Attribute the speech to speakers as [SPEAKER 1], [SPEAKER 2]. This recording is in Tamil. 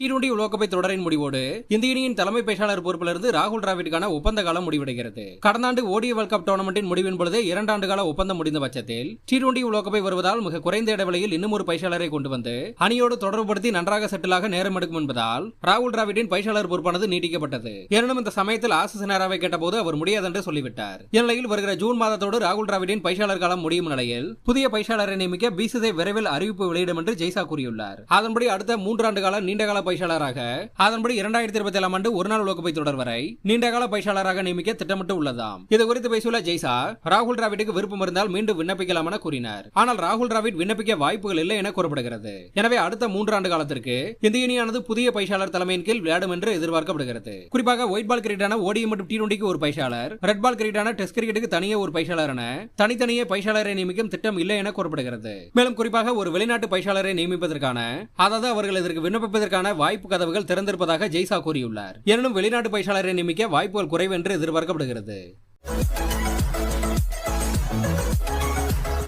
[SPEAKER 1] டி டுவெண்டி உலகக்கோப்பை தொடரின் முடிவோடு இந்திய அணியின் தலைமை பேச்சாளர் பொறுப்பிலிருந்து ராகுல் டிராவிடுக்கான ஒப்பந்த காலம் முடிவடைகிறது. கடந்த ஆண்டு ஓடிய வேர்ல்ட் கப் டோர்னமெண்டின் முடிவின் பொழுது இரண்டு ஆண்டு கால ஒப்பந்தம் முடிந்த பட்சத்தில் டி டுவெண்டி உலகக்கோப்பை வருவதால் மிக குறைந்த இடைவெளியில் இன்னும் ஒரு பயிற்சியாளரை கொண்டு வந்து அணியோடு தொடர்புபடுத்தி நன்றாக செட்டிலாக நேரம் எடுக்கும் என்பதால் ராகுல் டிராவிடின் பயிற்சியாளர் பொறுப்பானது நீட்டிக்கப்பட்டது. எனினும் இந்த சமயத்தில் ஆசிஸ் நேராவை கேட்டபோது அவர் முடியாதென்று சொல்லிவிட்டார். இந்நிலையில் வருகிற ஜூன் மாதத்தோடு ராகுல் டிராவிடின் பயிற்சியாளர் காலம் முடியும் நிலையில் புதிய பயிற்சியாளரை நியமிக்க பிசிசிஐ விரைவில் அறிவிப்பு வெளியிடும் என்று ஜெய்சா கூறியுள்ளார். அதன்படி அடுத்த மூன்றாண்டு கால நீண்டகால பயிற்சியாளராக அதன்படி இரண்டாயிரத்தி இருபத்தி ஏழாம் ஆண்டு ஒருநாள் உலகக்கோப்பை தொடர் வரை நீண்டகால பயிற்சியாளராக நியமிக்க திட்டமிட்டு உள்ளதாம் இது குறித்து பேசியுள்ள ஜெய்சா ராகுல் டிராவிடுக்கு விருப்பம் இருந்தால் மீண்டும் விண்ணப்பிக்கலாம் என கூறினார். ஆனால் ராகுல் டிராவிட் விண்ணப்பிக்க வாய்ப்புகள் இல்லை என கூறப்படுகிறது. எனவே அடுத்த மூன்றாண்டு காலத்திற்கு இந்திய அணியானது புதிய பயிற்சியாளர் தலைமையின் கீழ் விளையாடும் என்று எதிர்பார்க்கப்படுகிறது. குறிப்பாக ஒயிட் பால் கிரிக்கெட்டான ஓடிஎம் மற்றும் டி டுவெண்டிக்கு ஒரு பயிற்சியாளர் ரெட் பால் கிரிக்கெட்டான டெஸ்ட் கிரிக்கெட்டுக்கு தனியே ஒரு பயிற்சியாளர் என தனித்தனியே பயிற்சியாளரை நியமிக்கும் திட்டம் இல்லை என கூறப்படுகிறது. மேலும் குறிப்பாக ஒரு வெளிநாட்டு பயிற்சியாளரை நியமிப்பதற்கான அதாவது அவர்கள் இதற்கு விண்ணப்பிப்பதற்கான வாய்ப்பு கதவுகள் திறந்திருப்பதாக ஜெய்சா கூறியுள்ளார். எனினும் வெளிநாட்டு பயிற்சியாளரை நியமிக்க வாய்ப்புகள் குறைவென்று எதிர்பார்க்கப்படுகிறது.